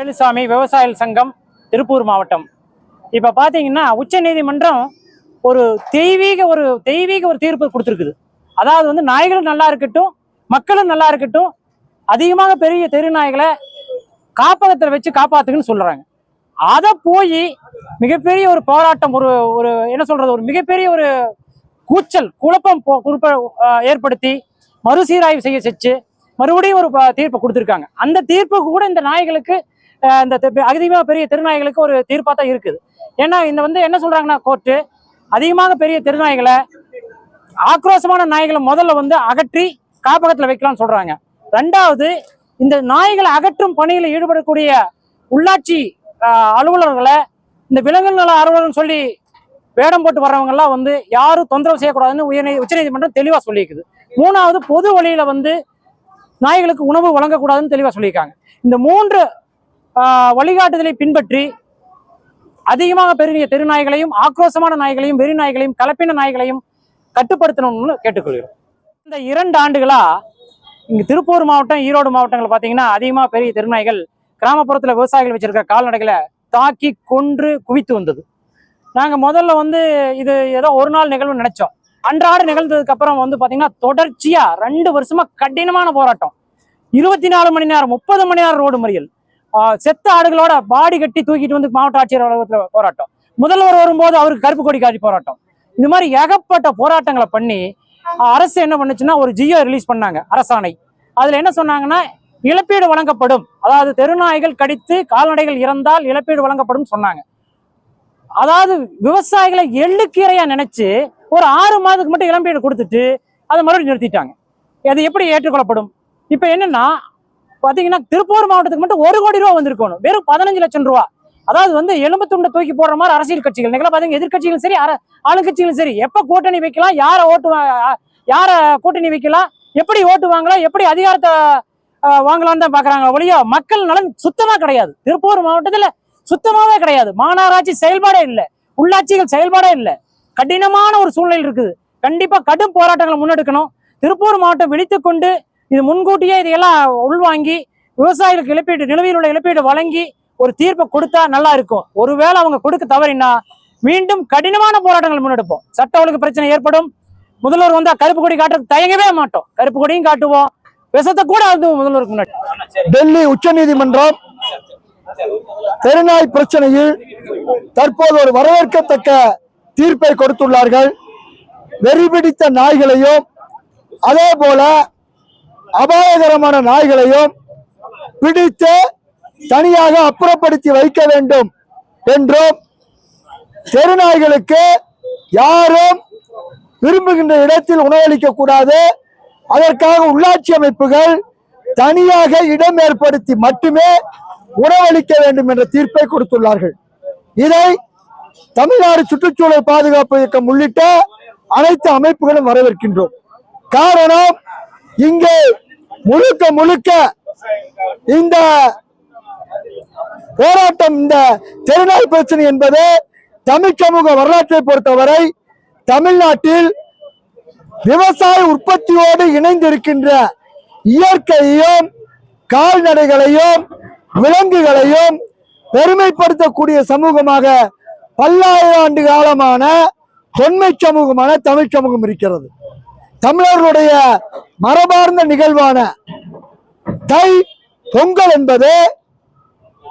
வேலுசாமி விவசாயிகள் சங்கம் திருப்பூர் மாவட்டம். இப்போ பார்த்தீங்கன்னா உச்சநீதிமன்றம் ஒரு தெய்வீக ஒரு தெய்வீக ஒரு தீர்ப்பு கொடுத்துருக்குது. அதாவது வந்து நாய்களும் நல்லா இருக்கட்டும் மக்களும் நல்லா இருக்கட்டும் அதிகமாக பெரிய தெரு நாய்களை காப்பகத்தில் வச்சு காப்பாத்துக்குன்னு சொல்கிறாங்க அதை போய் மிகப்பெரிய ஒரு போராட்டம் ஒரு ஒரு என்ன சொல்கிறது ஒரு மிகப்பெரிய ஒரு கூச்சல் குழப்பம் குழப்ப ஏற்படுத்தி மறுசீராய்வு செய்ய செஞ்சு மறுபடியும் ஒரு தீர்ப்பை தீர்ப்பு கொடுத்துருக்காங்க. அந்த தீர்ப்புக்கு கூட இந்த நாய்களுக்கு இந்த தெ- அதிகமாக பெரிய திருநாய்களுக்கு ஒரு தீர்ப்பாக தான் இருக்குது. ஏன்னா இந்த வந்து என்ன சொல்கிறாங்கன்னா கோர்ட்டு அதிகமாக பெரிய திருநாய்களை ஆக்ரோஷமான நாய்களை முதல்ல வந்து அகற்றி காப்பகத்தில் வைக்கலாம்னு சொல்கிறாங்க ரெண்டாவது இந்த நாய்களை அகற்றும் பணியில் ஈடுபடக்கூடிய உள்ளாட்சி அலுவலர்களை இந்த விலங்குகள் நல அலுவலர்னு சொல்லி வேடம் போட்டு வர்றவங்கெல்லாம் வந்து யாரும் தொந்தரவு செய்யக்கூடாதுன்னு உயர் உச்சநீதிமன்றம் தெளிவாக சொல்லியிருக்குது. மூணாவது பொது வழியில் வந்து நாய்களுக்கு உணவு வழங்கக்கூடாதுன்னு தெளிவாக சொல்லியிருக்காங்க. இந்த மூன்று வழிகாட்டுதலை பின்பற்றி அதிகமாக பெரிய தெருநாய்களையும் ஆக்ரோஷமான நாய்களையும் வெறி நாய்களையும் கலப்பின நாய்களையும் கட்டுப்படுத்தணும்னு கேட்டுக்கொள்கிறோம். இந்த இரண்டு ஆண்டுகளா இங்க திருப்பூர் மாவட்டம் ஈரோடு மாவட்டங்கள் பார்த்தீங்கன்னா அதிகமாக பெரிய தெருநாய்கள் கிராமப்புறத்தில் விவசாயிகள் வச்சிருக்கிற கால்நடைகளை தாக்கி கொன்று குவித்து வந்தது. நாங்கள் முதல்ல வந்து இது ஏதோ ஒரு நாள் நிகழ்வு நினைச்சோம். அன்றாட நிகழ்ந்ததுக்கு அப்புறம் வந்து பார்த்தீங்கன்னா தொடர்ச்சியா ரெண்டு வருஷமா கடினமான போராட்டம். இருபத்தி நாலு மணி நேரம் முப்பது மணி நேரம் ரோடு மறியல். செத்த ஆடுகளோட பாடி கட்டி தூக்கிட்டு வந்து மாவட்ட ஆட்சியர் அலுவலகத்தில் போராட்டம். முதல்வர் வரும்போது அவருக்கு கருப்பு கொடி காட்டி போராட்டம். இந்த மாதிரி ஏகப்பட்ட போராட்டங்களை பண்ணி அரசு என்ன பண்ணுச்சுன்னா ஒரு ஜியோ ரிலீஸ் பண்ணாங்க அரசாணை. அதுல என்ன சொன்னாங்கன்னா இழப்பீடு வழங்கப்படும். அதாவது தெருநாய்கள் கடித்து கால்நடைகள் இறந்தால் இழப்பீடு வழங்கப்படும் சொன்னாங்க. அதாவது விவசாயிகளை எள்ளுக்கீரையா நினைச்சு ஒரு ஆறு மாதத்துக்கு மட்டும் இழப்பீடு கொடுத்துட்டு அதை மறுபடியும் நிறுத்திட்டாங்க. அது எப்படி ஏற்றுக்கொள்ளப்படும்? இப்போ என்னன்னா பாத்தீங்கன்னா திருப்பூர் மாவட்டத்துக்கு மட்டும் ஒரு கோடி ரூபா வந்திருக்கணும். வெறும் பதினஞ்சு லட்சம் ரூபா. அதாவது வந்து எலும்பு துண்டை தூக்கி போடுற மாதிரி அரசியல் கட்சிகள். நீங்களா பாத்தீங்க எதிர்கட்சிகளும் சரி ஆளுங்கட்சிகளும் சரி. எப்ப கூட்டணி வைக்கலாம்? யாரை ஓட்டு யார கூட்டணி வைக்கலாம்? எப்படி ஓட்டு வாங்கலாம்? எப்படி அதிகாரத்தை வாங்கலாம்னு தான் பாக்குறாங்க ஒழிய மக்கள் நலன் சுத்தமா கிடையாது. திருப்பூர் மாவட்டத்துல சுத்தமாவே கிடையாது. மாநகராட்சி செயல்பாடே இல்லை. உள்ளாட்சிகள் செயல்பாடே இல்லை. கடினமான ஒரு சூழ்நிலை இருக்குது. கண்டிப்பா கடும் போராட்டங்களை முன்னெடுக்கணும். திருப்பூர் மாவட்டம் விழித்துக்கொண்டு இது முன்கூட்டியே இதையெல்லாம் உள்வாங்கி விவசாயிகளுக்கு இழப்பீடு நிலுவையில் உள்ள இழப்பீடு வழங்கி ஒரு தீர்ப்பை கொடுத்தா நல்லா இருக்கும். ஒருவேளை அவங்க கொடுக்க தவறினா மீண்டும் கடினமான போராட்டங்கள் முன்னெடுப்போம். சட்ட ஒழுங்கு பிரச்சனை ஏற்படும். முதல்வர் வந்தா கருப்பு கொடி காட்டுறதுக்கு தயங்கவே மாட்டோம். கருப்பு கொடியும் காட்டுவோம். விஷத்தை கூட அது முதல்வருக்கு முன்னாடி. டெல்லி உச்ச நீதிமன்றம் தெருநாய் பிரச்சனையில் தற்போது ஒரு வரவேற்கத்தக்க தீர்ப்பை கொடுத்துள்ளார்கள். வெறி பிடித்த நாய்களையும் அதே போல அபாயகரமான நாய்களையும் பிடித்து தனியாக அப்புறப்படுத்தி வைக்க வேண்டும் என்றும் தெருநாய்களுக்கு யாரும் விரும்புகின்ற இடத்தில் உணவளிக்க கூடாது. அதற்காக உள்ளாட்சி அமைப்புகள் தனியாக இடம் ஏற்படுத்தி மட்டுமே உணவளிக்க வேண்டும் என்ற தீர்ப்பை கொடுத்துள்ளார்கள். இதை தமிழ்நாடு சுற்றுச்சூழல் பாதுகாப்பு இயக்கம் உள்ளிட்ட அனைத்து அமைப்புகளும் வரவேற்கின்றோம். காரணம் இங்கே முழுக்க முழுக்க இந்த போராட்டம் இந்த திருநாள் பிரச்சனை என்பது தமிழ் சமூக வரலாற்றை பொறுத்தவரை தமிழ்நாட்டில் விவசாய உற்பத்தியோடு இணைந்திருக்கின்ற இயற்கையையும் கால்நடைகளையும் விலங்குகளையும் பெருமைப்படுத்தக்கூடிய சமூகமாக பல்லாயிரம் ஆண்டு காலமான தொன்மை சமூகமான தமிழ் சமூகம் இருக்கிறது. தமிழர்களுடைய மரபார்ந்த நிகழ்வான தை பொங்கல் என்பது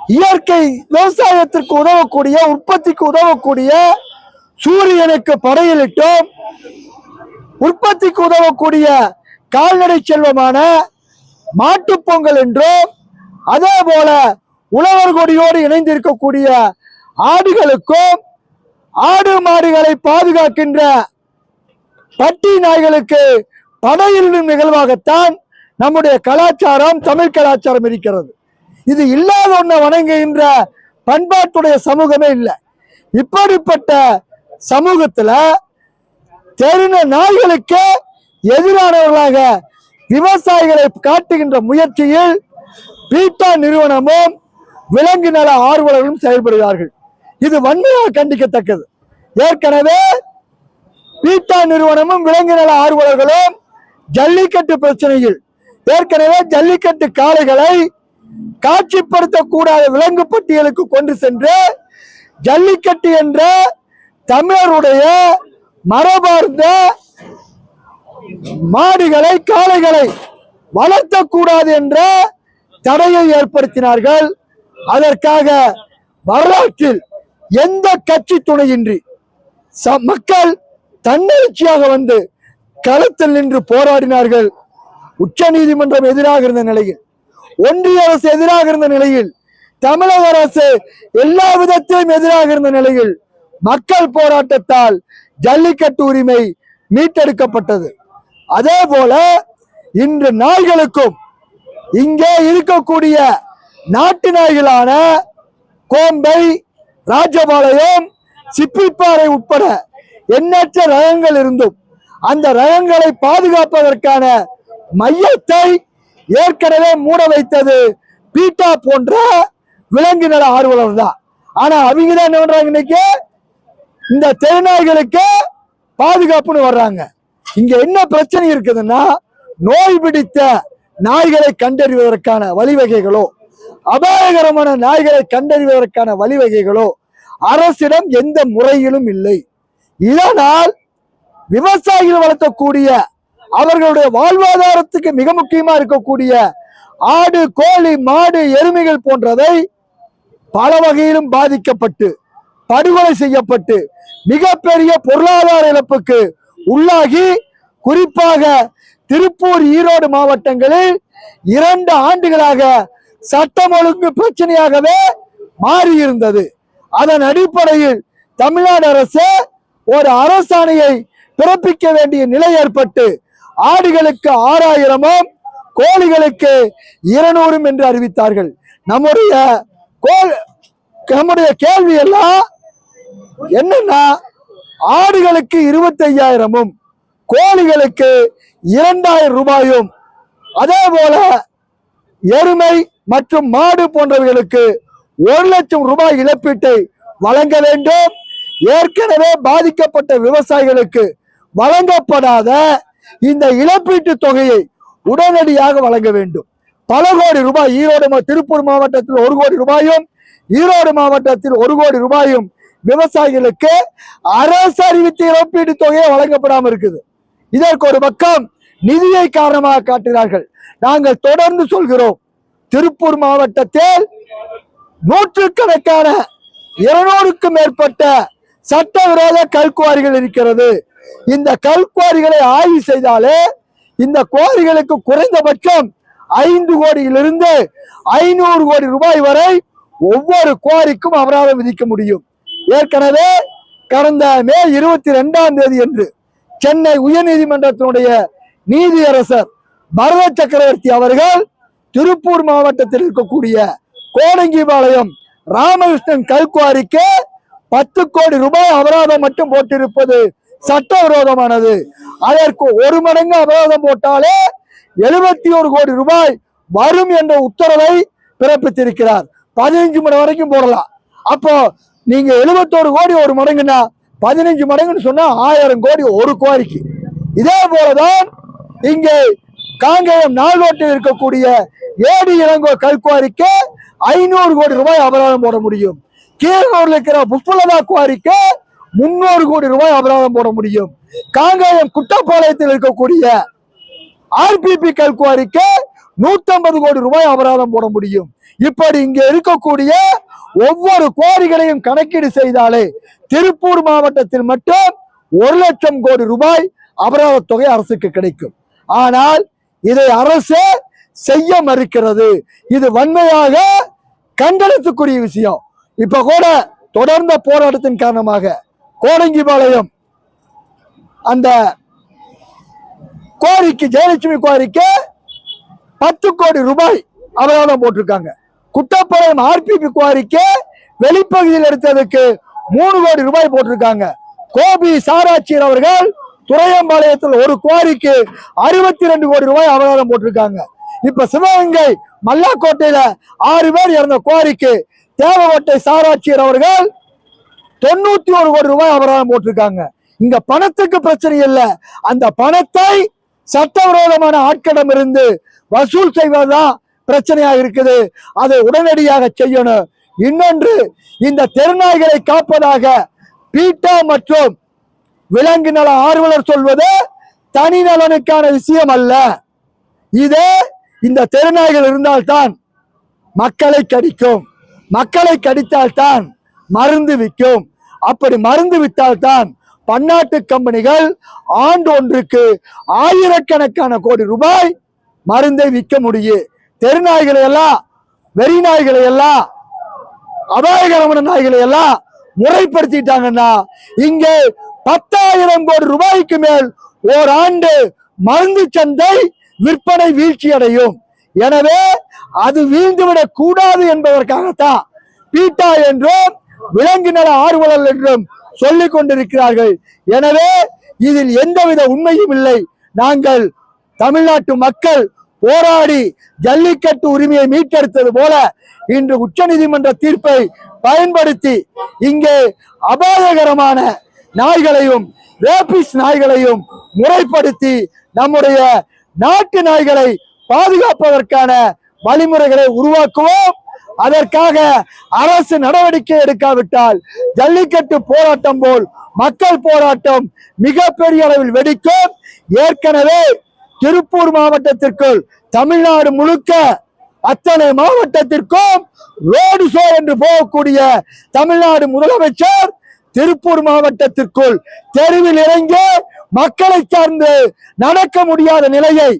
இயற்கை விவசாயத்திற்கு உதவக்கூடிய உற்பத்திக்கு உதவக்கூடிய சூரியனுக்கு படையலிட்டும். உற்பத்திக்கு உதவக்கூடிய கால்நடை செல்வமான மாட்டுப் பொங்கல் என்றும் அதே போல உழவர் கொடியோடு இணைந்திருக்கக்கூடிய ஆடுகளுக்கும் ஆடு மாடுகளை பாதுகாக்கின்ற பட்டி நாய்களுக்கு படையிடும் நிகழ்வாகத்தான் நம்முடைய கலாச்சாரம் தமிழ் கலாச்சாரம் இருக்கிறது. இது இல்லாத ஒன்றை வணங்குகின்ற பண்பாட்டுடைய சமூகமே இல்லை. இப்படிப்பட்ட சமூகத்துல தெரிந்த நாய்களுக்கு எதிரானவர்களாக விவசாயிகளை காட்டுகின்ற முயற்சியில் பீட்டா நிறுவனமும் விலங்கு நல ஆர்வலர்களும் செயல்படுகிறார்கள். இது வன்மையாக கண்டிக்கத்தக்கது. ஏற்கனவே பீட்டா நிறுவனமும் விலங்கு நல ஆர்வலர்களும் ஜல்லிக்கட்டு பிரச்சனையில். ஏற்கனவே ஜல்லிக்கட்டு காளைகளை காட்சிப்படுத்தக்கூடாத விலங்கு பட்டியலுக்கு கொண்டு சென்று ஜல்லிக்கட்டு என்ற தமிழருடைய மரபார்ந்த மாடுகளை காளைகளை வளர்த்தக்கூடாது என்ற தடையை ஏற்படுத்தினார்கள். அதற்காக வரலாற்றில் எந்த கட்சி துணையின்றி? ச- மக்கள் தன்னெழுச்சியாக வந்து களத்தில் நின்று போராடினார்கள். உச்ச நீதிமன்றம் எதிராக இருந்த நிலையில் ஒன்றிய அரசு எதிராக இருந்த நிலையில் தமிழக அரசு எல்லா விதத்திலும் எதிராக இருந்த நிலையில் மக்கள் போராட்டத்தால் ஜல்லிக்கட்டு உரிமை மீட்டெடுக்கப்பட்டது. அதே போல இன்று நாய்களுக்கும் இங்கே இருக்கக்கூடிய நாட்டு நாய்களான கோம்பை ராஜபாளையம் சிப்பிப்பாறை உட்பட எண்ணற்ற ரகங்கள் இருந்தும் அந்த ரகங்களை பாதுகாப்பதற்கான மையத்தை ஏற்கனவே மூட வைத்தது பீட்டா போன்ற விலங்கு நல ஆர்வலர் தான் ஆனா அவங்க தான் என்ன பண்றாங்க இன்னைக்கு? இந்த தெருநாய்களுக்கு பாதுகாப்புன்னு வர்றாங்க. இங்க என்ன பிரச்சனை இருக்குதுன்னா நோய் பிடித்த நாய்களை கண்டறிவதற்கான வழிவகைகளோ அபாயகரமான நாய்களை கண்டறிவதற்கான வழிவகைகளோ அரசிடம் எந்த முறையிலும் இல்லை. இதனால் விவசாயிகள் வளர்த்தக்கூடிய அவர்களுடைய வாழ்வாதாரத்துக்கு மிக முக்கியமா இருக்கக்கூடிய ஆடு கோழி மாடு எருமைகள் போன்றவை பல வகையிலும் பாதிக்கப்பட்டு படுகொலை செய்யப்பட்டு மிகப்பெரிய பொருளாதார இழப்புக்கு உள்ளாகி குறிப்பாக திருப்பூர் ஈரோடு மாவட்டங்களில் இரண்டு ஆண்டுகளாக சட்டம் ஒழுங்கு பிரச்சனையாகவே மாறியிருந்தது. அதன் அடிப்படையில் தமிழ்நாடு அரசு ஒரு அரசாணையை பிறப்பிக்க வேண்டிய நிலை ஏற்பட்டு ஆடுகளுக்கு ஆறாயிரமும் கோழிகளுக்கு இருநூறும் என்று அறிவித்தார்கள். நம்முடைய கோல் நம்முடைய கேள்வி எல்லாம் என்னன்னா ஆடுகளுக்கு இருபத்தையாயிரமும் கோழிகளுக்கு இரண்டாயிரம் ரூபாயும் அதே போல எருமை மற்றும் மாடு போன்றவர்களுக்கு ஒரு லட்சம் ரூபாய் இழப்பீட்டை வழங்க வேண்டும். ஏற்கனவே பாதிக்கப்பட்ட விவசாயிகளுக்கு வழங்கப்படாத இந்த இழப்பீட்டு தொகையை உடனடியாக வழங்க வேண்டும். பல கோடி ரூபாய் ஈரோடு மா- திருப்பூர் மாவட்டத்தில் ஒரு கோடி ரூபாயும் ஈரோடு மாவட்டத்தில் ஒரு கோடி ரூபாயும் விவசாயிகளுக்கு அரசு அறிவித்த இழப்பீட்டு தொகையை வழங்கப்படாமல் இருக்குது. இதற்கு ஒரு பக்கம் நிதியை காரணமாக காட்டினார்கள் நாங்கள் தொடர்ந்து சொல்கிறோம் திருப்பூர் மாவட்டத்தில் நூற்றுக்கணக்கான இருநூறுக்கும் மேற்பட்ட சட்டவிரோத கல்குவாரிகள் இருக்கிறது. இந்த கல்குவாரிகளை ஆய்வு செய்தாலே இந்த குவாரிகளுக்கு குறைந்தபட்சம் ஐந்து கோடியிலிருந்து ஐநூறு கோடி ரூபாய் வரை ஒவ்வொரு குவாரிக்கும் அபராதம் விதிக்க முடியும். ஏற்கனவே கடந்த மே இருபத்தி ரெண்டாம் தேதி என்று சென்னை உயர்நீதிமன்றத்தினுடைய நீதியரசர் பரத சக்கரவர்த்தி அவர்கள் திருப்பூர் மாவட்டத்தில் இருக்கக்கூடிய கோடங்கிபாளையம் ராமகிருஷ்ணன் கல்குவாரிக்கு பத்து கோடி ரூபாய் அபராதம் மட்டும் போட்டிருப்பது சட்டவிரோதமானது. அதற்கு ஒரு மடங்கு அபராதம் போட்டாலே எழுபத்தி ஒரு கோடி ரூபாய் வரும் என்ற உத்தரவை பிறப்பித்திருக்கிறார். பதினஞ்சு மணி வரைக்கும் போடலாம். அப்போ நீங்க எழுபத்தோரு கோடி ஒரு மடங்குன்னா பதினஞ்சு மடங்குன்னு சொன்னா ஆயிரம் கோடி ஒரு கோரிக்கு இதே போலதான் இங்கே காங்கேயம் நாள்ரோட்டில் இருக்கக்கூடிய ஏடி இளங்கோ கல்குவாரிக்கு ஐநூறு கோடி ரூபாய் அபராதம் போட முடியும். கீழூர்ல இருக்கிற புஷ்பலதா குவாரிக்கு முன்னூறு கோடி ரூபாய் அபராதம் போட முடியும். காங்கேயம் குட்டப்பாளையத்தில் இருக்கக்கூடிய ஆர்பிபி கல்குவாரிக்கு நூத்தம்பது கோடி ரூபாய் அபராதம் போட முடியும். இப்படி இங்க இருக்கக்கூடிய ஒவ்வொரு குவாரிகளையும் கணக்கீடு செய்தாலே திருப்பூர் மாவட்டத்தில் மட்டும் ஒரு லட்சம் கோடி ரூபாய் அபராத தொகை அரசுக்கு கிடைக்கும். ஆனால் இதை அரசு செய்ய மறுக்கிறது. இது வன்மையாக கண்டனத்துக்குரிய விஷயம். இப்ப கூட தொடர்ந்த போராட்டத்தின் காரணமாக கோடங்கிபாளையம் அந்த கோரிக்கு ஜெயலட்சுமி கோரிக்கு பத்து கோடி ரூபாய் அபராதம் போட்டிருக்காங்க. குட்டப்பாளையம் ஆர்பிபி குவாரிக்கு வெளிப்பகுதியில் எடுத்ததுக்கு மூணு கோடி ரூபாய் போட்டிருக்காங்க. கோபி சாராட்சியர் அவர்கள் துறையம்பாளையத்தில் ஒரு குவாரிக்கு அறுபத்தி ரெண்டு கோடி ரூபாய் அபராதம் போட்டிருக்காங்க. இப்ப சிவகங்கை மல்லாக்கோட்டையில ஆறு பேர் இறந்த குவாரிக்கு தேவகோட்டை சாராட்சியர் அவர்கள் தொண்ணூத்தி ஒரு கோடி ரூபாய் அபராதம் போட்டிருக்காங்க. இங்க பணத்துக்கு பிரச்சனை இல்ல. அந்த பணத்தை சட்டவிரோதமான ஆட்களிடம் இருந்து வசூல் செய்வதுதான் பிரச்சனையாக இருக்குது. அதை உடனடியாக செய்யணும். இன்னொன்று இந்த தெருநாய்களை காப்பதாக பீட்டா மற்றும் விலங்கு நல ஆர்வலர் சொல்வது தனி நலனுக்கான விஷயம் அல்ல. இதே இந்த தெருநாய்கள் இருந்தால்தான் மக்களை கடிக்கும். மக்களை கடித்தால்தான் மருந்து விற்கும். அப்படி மருந்து வித்தால்தான் பன்னாட்டு கம்பெனிகள் ஆண்டு ஒன்றுக்கு ஆயிரக்கணக்கான கோடி ரூபாய் மருந்தை விற்க முடியும். தெருநாய்களை எல்லாம் வெறி நாய்களை எல்லாம் அபாயகரமான நாய்களை எல்லாம் முறைப்படுத்திட்டாங்கன்னா இங்கே பத்தாயிரம் கோடி ரூபாய்க்கு மேல் ஓராண்டு மருந்து சந்தை விற்பனை வீழ்ச்சி அடையும் எனவே அது வீழ்ந்துவிடக் கூடாது என்பதற்காகத்தான் பீட்டா என்றும் விலங்கு நல ஆர்வலர் என்றும் சொல்லிக் கொண்டிருக்கிறார்கள். எனவே இதில் எந்தவித உண்மையும் இல்லை. நாங்கள் தமிழ்நாட்டு மக்கள் போராடி ஜல்லிக்கட்டு உரிமையை மீட்டெடுத்தது போல இன்று உச்சநீதிமன்ற தீர்ப்பை பயன்படுத்தி இங்கே அபாயகரமான நாய்களையும் ரேபிஸ் நாய்களையும் முறைப்படுத்தி நம்முடைய நாட்டு நாய்களை பாதுகாப்பதற்கான வழிமுறைகளை உருவாக்குவோம். அதற்காக அரசு நடவடிக்கை எடுக்காவிட்டால் ஜல்லிக்கட்டு போராட்டம் போல் மக்கள் போராட்டம் மிகப்பெரிய அளவில் வெடிக்கும். ஏற்கனவே திருப்பூர் மாவட்டத்திற்குள் தமிழ்நாடு முழுக்க அத்தனை மாவட்டத்திற்கும் ரோடு ஷோ என்று போகக்கூடிய தமிழ்நாடு முதலமைச்சர் திருப்பூர் மாவட்டத்திற்குள் தெருவில் இறங்கி மக்களை சார்ந்து நடக்க முடியாத நிலையை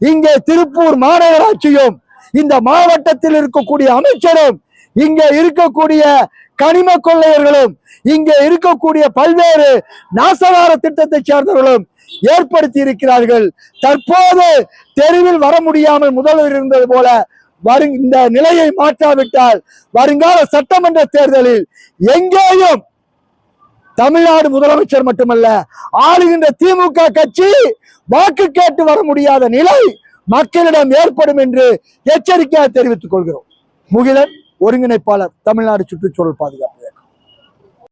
இங்கே திருப்பூர் மாநகராட்சியும் இந்த மாவட்டத்தில் இருக்கக்கூடிய அமைச்சரும் இங்கே இருக்கக்கூடிய கனிம கொள்ளையர்களும் இங்கே இருக்கக்கூடிய பல்வேறு நாசவார திட்டத்தை சேர்ந்தவர்களும் ஏற்படுத்தி இருக்கிறார்கள். தற்போது தெருவில் வர முடியாமல் முதல்வர் இருந்தது போல வரு இந்த நிலையை மாற்றாவிட்டால் வருங்கால சட்டமன்ற தேர்தலில் எங்கேயும் தமிழ்நாடு முதலமைச்சர் மட்டுமல்ல ஆளுகின்ற திமுக கட்சி வாக்கு கேட்டு வர முடியாத நிலை மக்களிடம் ஏற்படும் என்று எச்சரிக்கையாக தெரிவித்துக் கொள்கிறோம். முகிலன் ஒருங்கிணைப்பாளர் தமிழ்நாடு சுற்றுச்சூழல் பாதுகாப்பு.